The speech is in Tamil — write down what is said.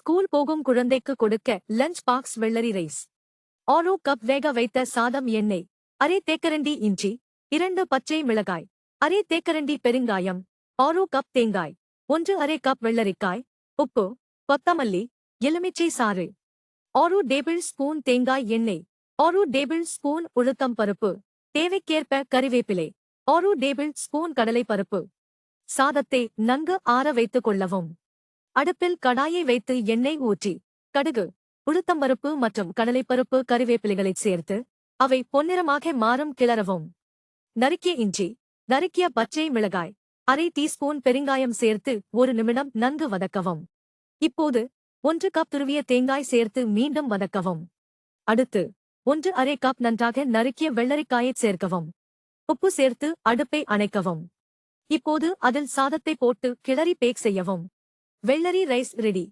ஸ்கூல் போகும் குழந்தைக்கு கொடுக்க லஞ்ச் பாக்ஸ் வெள்ளரி ரைஸ் ஆரோ கப் வேக வைத்த சாதம் எண்ணெய். அரை தேக்கரண்டி இஞ்சி இரண்டு பச்சை மிளகாய். அரை தேக்கரண்டி பெருங்காயம் ஆரோ கப் தேங்காய். ஒன்று அரை கப் வெள்ளரிக்காய் உப்பு கொத்தமல்லி எலுமிச்சை சாறு. ஆறு டேபிள் ஸ்பூன் தேங்காய் எண்ணெய். ஆறு டேபிள் ஸ்பூன் உளுத்தம் பருப்பு. தேவைக்கேற்ப கறிவேப்பிலை. ஆறு டேபிள் ஸ்பூன் கடலை பருப்பு சாதத்தை நன்கு ஆற வைத்துக் கொள்ளவும். அடுப்பில் கடாயை வைத்து எண்ணெய் ஊற்றி கடுகு உளுத்தம்பருப்பு மற்றும் கடலைப்பருப்பு கறிவேப்பிலைகளைச் சேர்த்து அவை பொன்னிறமாக மாறும் கிளறவும். நறுக்கிய இஞ்சி நறுக்கிய பச்சை மிளகாய் அரை டீஸ்பூன் பெருங்காயம் சேர்த்து ஒரு நிமிடம் நன்கு வதக்கவும். இப்போது ஒன்று கப் துருவிய தேங்காய் சேர்த்து மீண்டும் வதக்கவும். அடுத்து ஒன்று அரை கப் நன்றாக நறுக்கிய வெள்ளரிக்காயைச் சேர்க்கவும். உப்பு சேர்த்து அடுப்பை அணைக்கவும். இப்போது அதில் சாதத்தை போட்டு கிளறி பேக் செய்யவும். வெள்ளரி ரைஸ் ரெடி